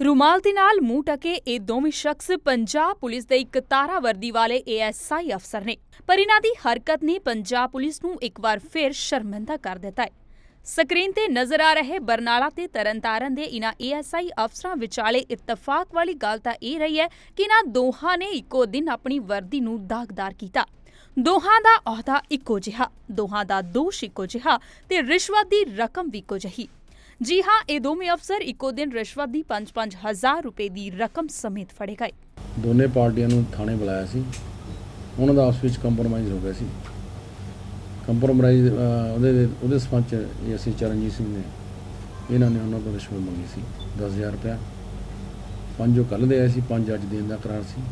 ਰੁਮਾਲ ਦੇ ਨਾਲ ਮੂੰਹ ਟਕੇ ਇਹ ਦੋਵੇਂ ਸ਼ਖਸ ਪੰਜਾਬ ਪੁਲਿਸ ਦੇ ਇੱਕ ਤਾਰਾ ਵਰਦੀ ਵਾਲੇ ਏਐਸਆਈ ਅਫਸਰ ਨੇ। ਪਰ ਇਹਨਾਂ ਦੀ ਹਰਕਤ ਨੇ ਪੰਜਾਬ ਪੁਲਿਸ ਨੂੰ ਇੱਕ ਵਾਰ ਫਿਰ ਸ਼ਰਮਿੰਦਾ ਕਰ ਦਿੱਤਾ ਹੈ। ਸਕਰੀਨ ਤੇ ਨਜ਼ਰ ਆ ਰਹੇ ਬਰਨਾਲਾ ਤੇ ਤਰਨਤਾਰਨ ਦੇ ਇਹਨਾਂ ਏਐਸਆਈ ਅਫਸਰਾਂ ਵਿਚਾਲੇ ਇਤਫਾਕ ਵਾਲੀ ਗੱਲ ਤਾਂ ਇਹ ਰਹੀ ਹੈ ਕਿ ਇਹਨਾਂ ਦੋਹਾਂ ਨੇ ਇੱਕੋ ਦਿਨ ਆਪਣੀ ਵਰਦੀ ਨੂੰ ਦਾਗਦਾਰ ਕੀਤਾ। ਦੋਹਾਂ ਦਾ ਅਹੁਦਾ ਇੱਕੋ ਜਿਹਾ, ਦੋਹਾਂ ਦਾ ਦੋਸ਼ ਇੱਕੋ ਜਿਹਾ ਤੇ ਰਿਸ਼ਵਤ ਦੀ ਰਕਮ ਵੀ ਇੱਕੋ ਜਿਹੀ। ਜੀ ਹਾਂ, ਇਹ ਦੋਵੇਂ ਅਫਸਰ ਇੱਕੋ ਦਿਨ ਰਿਸ਼ਵਤ ਦੀ 5-5 ਹਜ਼ਾਰ ਰੁਪਏ ਦੀ ਰਕਮ ਸਮੇਤ ਫੜੇ ਗਏ। ਦੋਨੇ ਪਾਰਟੀਆਂ ਨੂੰ ਥਾਣੇ ਬੁਲਾਇਆ ਸੀ। ਉਹਨਾਂ ਦਾ ਆਪਸ ਵਿੱਚ ਕੰਪਰੋਮਾਈਜ਼ ਹੋ ਗਿਆ ਸੀ। ਕੰਪਰੋਮਾਈਜ਼ ਉਹਦੇ ਉਹਦੇ ਸੰਬੰਧ ਅਸੀਂ ਚਰਨਜੀਤ ਸਿੰਘ ਨੇ, ਇਹਨਾਂ ਨੇ ਉਹਨਾਂ ਤੋਂ ਰਿਸ਼ਵਤ ਮੰਗੀ ਸੀ 10000 ਰੁਪਇਆ। ਪੰਜ ਉਹ ਕੱਲ੍ਹ ਦੇ ਆਏ ਸੀ, ਪੰਜ ਅੱਜ ਦੇਣ ਦਾ ਕਰਾਰ ਸੀ,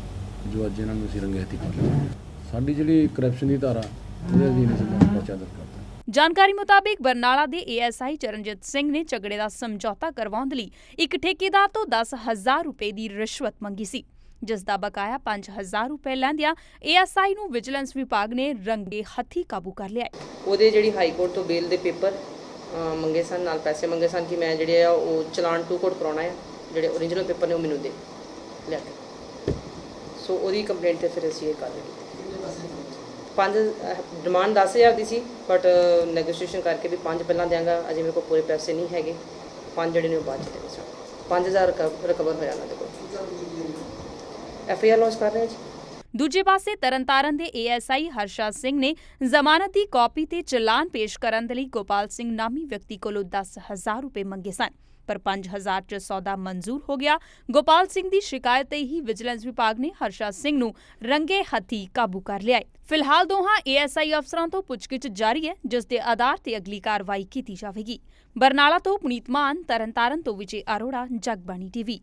ਜੋ ਅੱਜ ਇਹਨਾਂ ਨੂੰ ਅਸੀਂ ਰੰਗੇ ਹੱਥੀਂ ਕਰ ਲਿਆ। ਸਾਡੀ ਜਿਹੜੀ ਕਰਪਸ਼ਨ ਦੀ ਧਾਰਾ ਉਹਦੇ ਅਧੀਨ ਅਸੀਂ ਪਰਚਾ ਦਰਜ ਕਰਤਾ ਜਾਣਕਾਰੀ ਮੁਤਾਬਿਕ ਬਰਨਾਲਾ ਦੇ ਏਐਸਆਈ ਚਰਨਜੀਤ ਸਿੰਘ ਨੇ ਝਗੜੇ ਦਾ ਸਮਝੌਤਾ ਕਰਵਾਉਣ ਦੇ ਲਈ ਇੱਕ ਠੇਕੇਦਾਰ ਤੋਂ 10000 ਰੁਪਏ ਦੀ ਰਿਸ਼ਵਤ ਮੰਗੀ ਸੀ ਜਿਸ ਦਾ ਬਕਾਇਆ 5000 ਰੁਪਏ ਲੈਂਦਿਆਂ ਏਐਸਆਈ ਨੂੰ ਵਿਜੀਲੈਂਸ ਵਿਭਾਗ ਨੇ ਰੰਗੇ ਹੱਥੀ ਕਾਬੂ ਕਰ ਲਿਆ ਹੈ। ਉਹਦੇ ਜਿਹੜੀ ਹਾਈ ਕੋਰਟ ਤੋਂ ਬੇਲ ਦੇ ਪੇਪਰ ਅਹ, ਮੰਗੇ ਸਨ ਨਾਲ ਪੈਸੇ ਮੰਗੇ ਸਨ ਕਿ ਮੈਂ ਜਿਹੜੇ ਆ ਉਹ ਚਲਾਨ ਟੂ ਕੋਰਟ ਕਰਾਉਣਾ ਹੈ ਜਿਹੜੇ ਓਰੀਜਨਲ ਪੇਪਰ ਨੇ ਉਹ ਮੈਨੂੰ ਦੇ ਲੈ ਕੇ ਸੋ ਉਹਦੀ ਕੰਪਲੇਂਟ ਤੇ ਫਿਰ ਅਸੀਂ ਇਹ ਕਰ ਲਈ ਪੰਜ ਡਿਮਾਂਡ 10000 ਦੀ ਸੀ ਬਟ ਨੈਗੋਸ਼ੀਏਸ਼ਨ ਕਰਕੇ ਵੀ ਪੰਜ ਪਹਿਲਾਂ ਦਿਆਂਗਾ। ਅਜੇ ਮੇਰੇ ਕੋਲ ਪੂਰੇ ਪੈਸੇ ਨਹੀਂ ਹੈਗੇ। ਪੰਜ ਜਿਹੜੇ ਨੇ ਉਹ ਬਾਅਦ ਚ ਦੇਣੇ ਸਨ। 5000 ਰਿਕਵਰ ਹੋਇਆ ਉਹਨਾਂ ਦੇ ਐਫ ਆਈ ਆਰ ਲਾਂਚ ਕਰ ਰਹੇ ਜੀ। ਦੂਜੇ ਪਾਸੇ ਤਰਨਤਾਰਨ ਦੇ ਏਐਸਆਈ ਹਰਸ਼ਾ ਸਿੰਘ ਨੇ ਜ਼ਮਾਨਤ ਦੀ ਕਾਪੀ ਤੇ ਚਲਾਨ ਪੇਸ਼ ਕਰਨ ਦੇ ਲਈ ਗੋਪਾਲ ਸਿੰਘ ਨਾਮੀ ਵਿਅਕਤੀ ਕੋਲੋਂ 10000 ਰੁਪਏ ਮੰਗੇ ਸਨ। ਪਰ 5000 ਚ ਸੌਦਾ ਮਨਜ਼ੂਰ ਹੋ ਗਿਆ। ਗੋਪਾਲ ਸਿੰਘ ਦੀ ਸ਼ਿਕਾਇਤ ਤੇ ਹੀ ਵਿਜੀਲੈਂਸ ਵਿਭਾਗ ਨੇ ਹਰਸ਼ਾ ਸਿੰਘ ਨੂੰ ਰੰਗੇ ਹੱਥੀ ਕਾਬੂ ਕਰ ਲਿਆ ਹੈ। ਫਿਲਹਾਲ ਦੋਹਾਂ ਏਐਸਆਈ ਅਫਸਰਾਂ ਤੋਂ ਪੁੱਛਗਿੱਛ ਜਾਰੀ ਹੈ, ਜਿਸ ਦੇ ਆਧਾਰ ਤੇ ਅਗਲੀ ਕਾਰਵਾਈ ਕੀਤੀ ਜਾਵੇਗੀ। ਬਰਨਾਲਾ ਤੋਂ ਪੁਨੀਤ ਮਾਨ, ਤਰਨਤਾਰਨ ਤੋਂ ਵਿਜੇ ਅਰੋੜਾ, ਜਗਬਾਣੀ ਟੀਵੀ।